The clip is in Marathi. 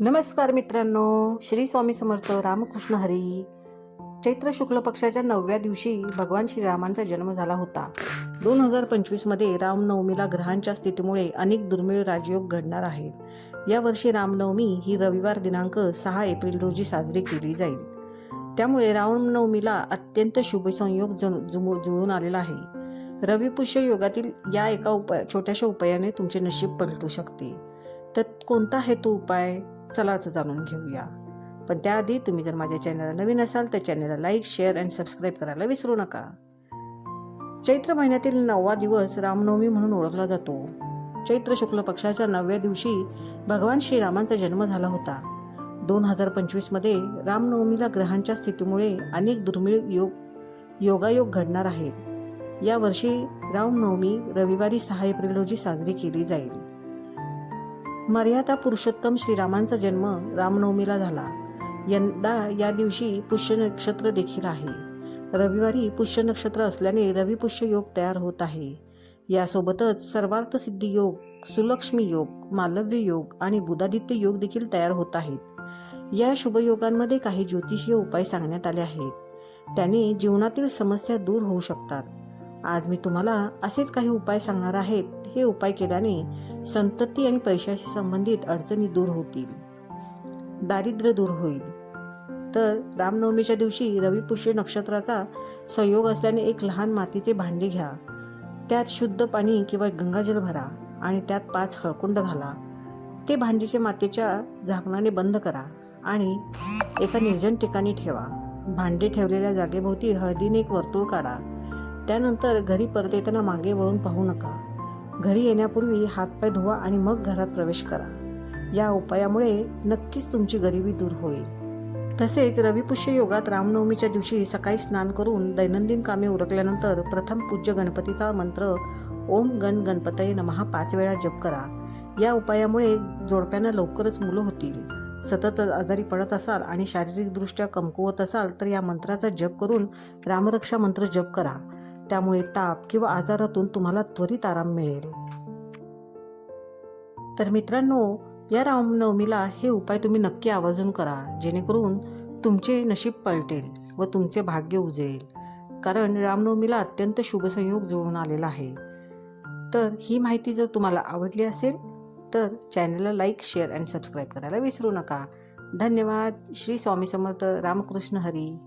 नमस्कार मित्रांनो श्री स्वामी समर्थ रामकृष्ण हरी. चैत्र शुक्ल पक्षाच्या नवव्या दिवशी भगवान श्रीरामांचा जन्म झाला होता. दोन हजार पंचवीसमध्ये रामनवमीला ग्रहांच्या स्थितीमुळे अनेक दुर्मिळ राजयोग घडणार आहेत. यावर्षी रामनवमी ही रविवार दिनांक सहा एप्रिल रोजी साजरी केली जाईल. त्यामुळे रामनवमीला अत्यंत शुभसंयोग जणू- जुमू- जुळून आलेला आहे. रविपुष्य योगातील या एका उपाय छोट्याशा उपायाने तुमचे नशीब पलटू शकते. तर कोणता आहे तो उपाय? चला तर जाणून घेऊया. पण त्याआधी तुम्ही जर माझ्या चॅनलला नवीन असाल तर चॅनलला लाईक शेअर अँड सबस्क्राईब करायला विसरू नका. चैत्र महिन्यातील नववा दिवस रामनवमी म्हणून ओळखला जातो. चैत्र शुक्ल पक्षाच्या नवव्या दिवशी भगवान श्रीरामांचा जन्म झाला होता. दोन हजार पंचवीसमध्ये रामनवमीला ग्रहांच्या स्थितीमुळे अनेक दुर्मिळ योग योगायोग घडणार आहेत. यावर्षी रामनवमी रविवारी सहा एप्रिल रोजी साजरी केली जाईल. मर्यादा पुरुषोत्तम श्रीरामांचा जन्म रामनवमीला झाला. यंदा या दिवशी पुष्य नक्षत्र देखील आहे. रविवारी पुष्य नक्षत्र असल्याने रविपुष्य योग तयार होत आहे. यासोबतच सर्वार्थ सिद्धी योग सुलक्ष्मी योग मालव्य योग आणि बुधादित्य योग देखील तयार होत आहेत. या शुभयोगांमध्ये काही ज्योतिषीय उपाय सांगण्यात आले आहेत. त्याने जीवनातील समस्या दूर होऊ शकतात. आज मी तुम्हाला असेच काही उपाय सांगणार आहेत. हे उपाय केल्याने संतती आणि पैशाशी संबंधित अडचणी दूर होतील. दारिद्र्य दूर होईल. तर रामनवमीच्या दिवशी रविपुष्य नक्षत्राचा संयोग असल्याने एक लहान मातीचे भांडे घ्या. त्यात शुद्ध पाणी किंवा गंगाजल भरा आणि त्यात पाच हळकुंड घाला. ते भांडीचे मातीच्या झाकणाने बंद करा आणि एका निर्जन ठिकाणी ठेवा. भांडे ठेवलेल्या जागेभोवती हळदीने एक वर्तुळ काढा. त्यानंतर घरी परत येताना मागे वळून पाहू नका. घरी येण्यापूर्वी हातपाय धुवा आणि मग घरात प्रवेश करा. या उपायामुळे नक्कीच तुमची गरिबी दूर होईल. तसेच रविपुष्य योगात रामनवमीच्या दिवशी सकाळी स्नान करून दैनंदिन कामे उरकल्यानंतर प्रथम पूज्य गणपतीचा मंत्र ओम गण गणपतये नमहा पाच वेळा जप करा. या उपायामुळे जोडप्यांना लवकरच मुलं होतील. सतत आजारी पडत असाल आणि शारीरिकदृष्ट्या कमकुवत असाल तर या मंत्राचा जप करून रामरक्षा मंत्र जप करा. त्यामुळे ताप किंवा आजारातून तुम्हाला त्वरित आराम मिळेल. तर मित्रांनो या रामनवमीला हे उपाय तुम्ही नक्की आवर्जून करा जेणेकरून तुमचे नशीब पलटेल व तुमचे भाग्य उजळेल कारण रामनवमीला अत्यंत शुभसंयोग जुळून आलेला आहे. तर ही माहिती जर तुम्हाला आवडली असेल तर चॅनलला लाईक शेअर अँड सबस्क्राईब करायला विसरू नका. धन्यवाद. श्री स्वामी समर्थ. रामकृष्ण हरी.